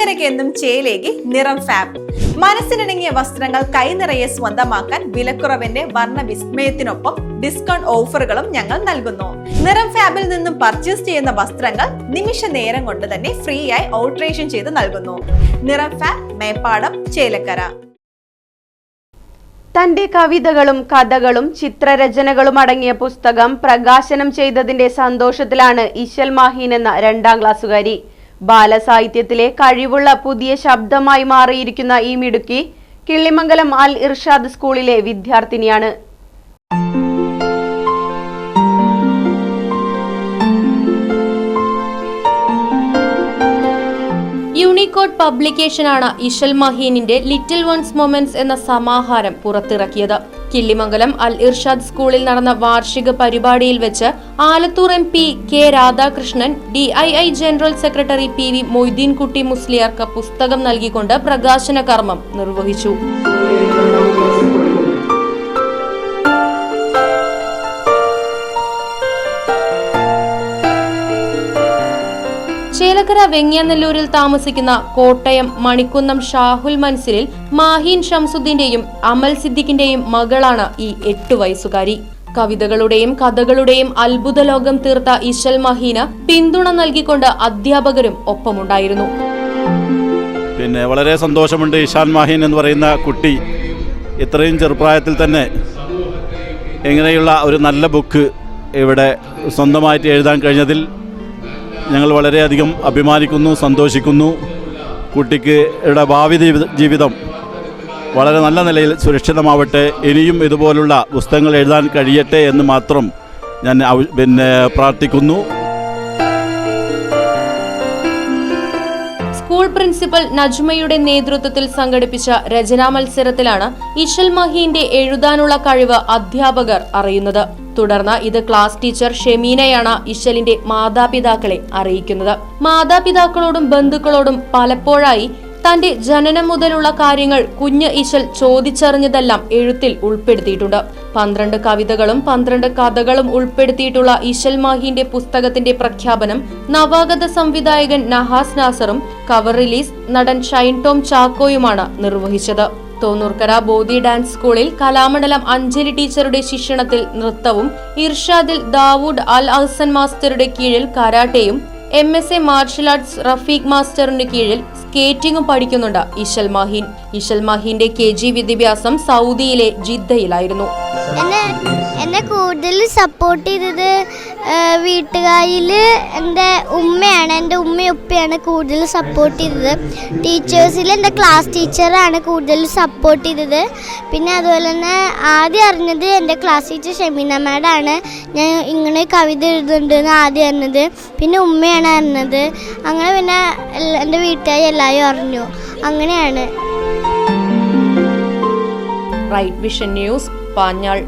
ചേലക്കരയ്ക്ക് എന്നും ചേലേകി നിറം ഫാബ് മനസ്സിനിണങ്ങിയ വസ്ത്രങ്ങൾ കൈനിറയെ സ്വന്തമാക്കാൻ വിലക്കുറവിന്റെ വർണ വിസ്മയത്തിനൊപ്പം ഡിസ്കൗണ്ട് ഓഫറുകളും ഞങ്ങൾ നൽകുന്നു. നിറം ഫാബിൽ നിന്നും പർച്ചേസ് ചെയ്യുന്ന വസ്ത്രങ്ങൾ നിമിഷ നേരം കൊണ്ട് തന്നെ ഫ്രീ ആയി ഓൾട്രേഷൻ ചെയ്ത് നൽകുന്നു. നിറം ഫാബ് മേപ്പാടം ചേലക്കര. തന്റെ കവിതകളും കഥകളും ചിത്രരചനകളും അടങ്ങിയ പുസ്തകം പ്രകാശനം ചെയ്തതിന്റെ സന്തോഷത്തിലാണ് ഇശൽ മാഹീൻ എന്ന രണ്ടാം ക്ലാസ്സുകാരി. ബാലസാഹിത്യത്തിലെ കഴിവുള്ള പുതിയ ശബ്ദമായി മാറിയിരിക്കുന്ന ഈ മിടുക്കി കിള്ളിമംഗലം അൽ ഇർഷാദ് സ്കൂളിലെ വിദ്യാർത്ഥിനിയാണ്. യൂണിക്കോഡ് പബ്ലിക്കേഷനാണ് ഇഷൽ മഹീനിന്റെ ലിറ്റിൽ വൺസ് മൊമെന്റ്സ് എന്ന സമാഹാരം പുറത്തിറക്കിയത്. കില്ലിമംഗലം അൽ ഇർഷാദ് സ്കൂളിൽ നടന്ന വാർഷിക പരിപാടിയിൽ വെച്ച് Alathur M P K Radhakrishnan D I I general secretary P V Moideenkutty മുസ്ലിയാർക്ക് പുസ്തകം നൽകിക്കൊണ്ട് പ്രകാശന കർമ്മം നിർവഹിച്ചു. ചേലക്കര വെങ്ങിയനെല്ലൂരിൽ താമസിക്കുന്ന കോട്ടയം മണിക്കുന്നം ഷാഹുൽ മൻസിലിൽ മാഹീൻ ഷംസുദ്ദീന്റെയും അമൽ സിദ്ദിഖിന്റെയും മകളാണ് ഈ എട്ടു വയസ്സുകാരി. കവിതകളുടെയും കഥകളുടെയും അത്ഭുത ലോകം തീർത്ത ഇശൽ മഹീന് പിന്തുണ നൽകിക്കൊണ്ട് അധ്യാപകരും ഒപ്പമുണ്ടായിരുന്നു. പിന്നെ വളരെ സന്തോഷമുണ്ട് ഇഷാൻ മാഹീൻ എന്ന് പറയുന്ന കുട്ടി. ഇത്രയും ചെറുപ്രായത്തിൽ തന്നെ എങ്ങനെയുള്ള ഒരു നല്ല ബുക്ക് ഇവിടെ സ്വന്തമായിട്ട് എഴുതാൻ കഴിഞ്ഞതിൽ ഞങ്ങൾ വളരെയധികം അഭിമാനിക്കുന്നു സന്തോഷിക്കുന്നു. കുട്ടിക്ക് ഇവിടെ ഭാവി ജീവിതം വളരെ നല്ല നിലയിൽ സുരക്ഷിതമാവട്ടെ. ഇനിയും ഇതുപോലുള്ള പുസ്തകങ്ങൾ എഴുതാൻ കഴിയട്ടെ എന്ന് മാത്രം ഞാൻ പിന്നെ പ്രാർത്ഥിക്കുന്നു. സ്കൂൾ പ്രിൻസിപ്പൽ നജ്മയുടെ നേതൃത്വത്തിൽ സംഘടിപ്പിച്ച രചനാ മത്സരത്തിലാണ് ഇഷൽ മഹീന്റെ എഴുതാനുള്ള കഴിവ് അധ്യാപകർ അറിയുന്നത്. തുടർന്ന് ഇത് ക്ലാസ് ടീച്ചർ ഷെമീനയാണ് ഇശലിന്റെ മാതാപിതാക്കളെ അറിയിക്കുന്നത്. മാതാപിതാക്കളോടും ബന്ധുക്കളോടും പലപ്പോഴായി തന്റെ ജനനം മുതലുള്ള കാര്യങ്ങൾ കുഞ്ഞ് ഇശൽ ചോദിച്ചറിഞ്ഞതെല്ലാം എഴുത്തിൽ ഉൾപ്പെടുത്തിയിട്ടുണ്ട്. പന്ത്രണ്ട് കവിതകളും പന്ത്രണ്ട് കഥകളും ഉൾപ്പെടുത്തിയിട്ടുള്ള ഇശൽ മാഹിന്റെ പുസ്തകത്തിന്റെ പ്രഖ്യാപനം നവാഗത സംവിധായകൻ നഹാസ് നാസറും കവർ റിലീസ് നടൻ ഷൈൻ ടോം ചാക്കോയുമാണ് നിർവഹിച്ചത്. തോന്നൂർക്കര ബോധി ഡാൻസ് സ്കൂളിൽ കലാമണ്ഡലം അഞ്ജലി ടീച്ചറുടെ ശിക്ഷണത്തിൽ നൃത്തവും ഇർഷാദിൽ ദാവൂദ് അൽ അഹ്സൻ മാസ്റ്ററുടെ കീഴിൽ കരാട്ടയും M S A martial arts Rafeeq മാസ്റ്ററിന് കീഴിൽ സ്കേറ്റിംഗും പഠിക്കുന്നുണ്ട് ഇഷൽ മാഹിൻ. ഇഷൽ മാഹിന്റെ കെ ജി വിദ്യാഭ്യാസം സൗദിയിലെ ജിദ്ദയിലായിരുന്നു. എന്നെ കൂടുതൽ സപ്പോർട്ട് ചെയ്തത് വീട്ടുകാരിൽ എന്റെ ഉമ്മയാണ് എന്റെ ഉമ്മയും ഉപ്പയാണ് കൂടുതൽ സപ്പോർട്ട് ചെയ്തത്. ടീച്ചേഴ്സിൽ എന്റെ ക്ലാസ് ടീച്ചറാണ് കൂടുതൽ സപ്പോർട്ട് ചെയ്തത്. പിന്നെ അതുപോലെ തന്നെ ആദ്യം അറിഞ്ഞത് എന്റെ ക്ലാസ് ടീച്ചർ ഷെമീന മാഡാണ്. ഞാൻ ഇങ്ങനെ കവിത എഴുതുന്നുണ്ടെന്ന് ആദ്യം അറിഞ്ഞത്. പിന്നെ ഉമ്മയാണ് അറിഞ്ഞത്. അങ്ങനെ പിന്നെ എന്റെ വീട്ടുകാർ എല്ലാവരും അറിഞ്ഞു. അങ്ങനെയാണ്. Right vision news Panjal